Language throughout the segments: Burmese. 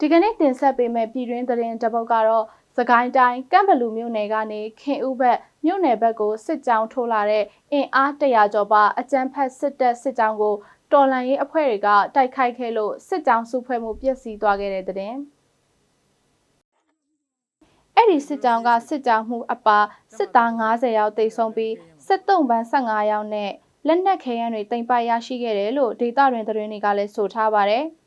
ဒီကနေ့တင်ဆက်ပေးမယ့်ပြည်တွင်းသတင်းတစ်ပုဒ်ကတော့စကိုင်းတိုင်းကမ်ဘလူမြို့နယ်ကနေခင်ဦးဘက်မြို့နယ်ဘက်ကိုစစ်ကြောင်းထိုးလာတဲ့အင်အားတရာကျော်ပါအကြမ်းဖက်စစ်တပ်စစ်ကြောင်းကိုတော်လန်ရေးအဖွဲ့တွေကတိုက်ခိုက်ခဲ့လို့စစ်ကြောင်းစုဖွဲ့မှုပျက်စီးသွားခဲ့တဲ့တဲ့င်းအဲ့ဒီစစ်ကြောင်းကစစ်ကြောင်းမှုအပါစစ်သား90ယောက်တိတ်ဆုံးပြီးစစ်တုံးပန်း15ယောက်နဲ့လက်နက်ခဲယမ်းတွေတင်ပိုက်ရရှိခဲ့တယ်လို့ဒေတာတွင်သတင်းတွေကလည်းဆိုထားပါတယ်။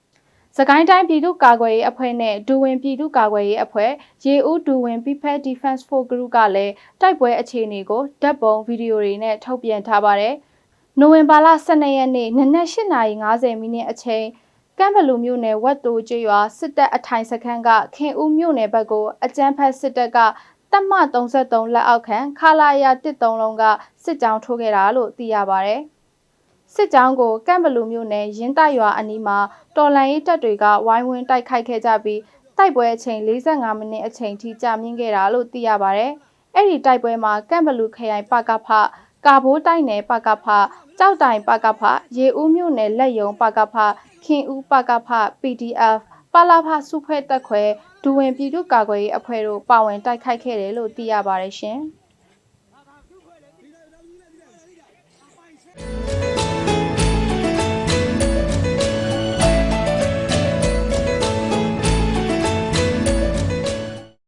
စကိုင်းတိုင်းပြည်သူ့ကာကွယ်ရေးအဖွဲ့နဲ့ဒူဝင်ပြည်သူ့ကာကွယ်ရေးအဖွဲ့ရေဦးဒူဝင် People Defense Force Group ကလည်းတိုက်ပွဲအခြေအနေကိုဓာတ်ပုံဗီဒီယိုတွေနဲ့ထုတ်ပြန်ထားပါတယ်။နိုဝင်ဘာလ12ရက်နေ့နနက်8:50မိနစ်အချိန်ကမ်ဘလူမြို့နယ်ဝက်တိုကျွရွာစစ်တပ်အထိုင်စခန်းကခင်ဦးမြို့နယ်ဘက်ကိုအကြမ်းဖက်စစ်တပ်ကတပ်မ33လက်အောက်ခံခလာယာ13လုံးကစစ်ကြောင်းထိုးခဲ့တာလို့သိရပါဗျ။ စစ်ကြောင်းကိုကန့်ဘလူမြို့နယ်ရင်းတိုက်ရွာအနီးမှာတော်လန်ရေးတပ်တွေကဝိုင်းဝန်းတိုက်ခိုက်ခဲ့ကြပြီးတိုက်ပွဲအချိန်45မိနစ်အချိန်ထိကြာမြင့်ခဲ့တာလို့သိရပါတယ်။အဲ့ဒီတိုက်ပွဲမှာကန့်ဘလူခရိုင်ပကဖကာဘိုးတိုက်နယ်ပကဖကြောက်တိုင်ပကဖရေဦးမြို့နယ်လက်ယုံပကဖခင်ဦးပကဖ PDF ပလာဖစုဖွဲ့တက်ခွဲဒူဝင်ပြည်သူ့ကာကွယ်ရေးအဖွဲ့တို့ပါဝင်တိုက်ခိုက်ခဲ့တယ်လို့သိရပါတယ်ရှင်။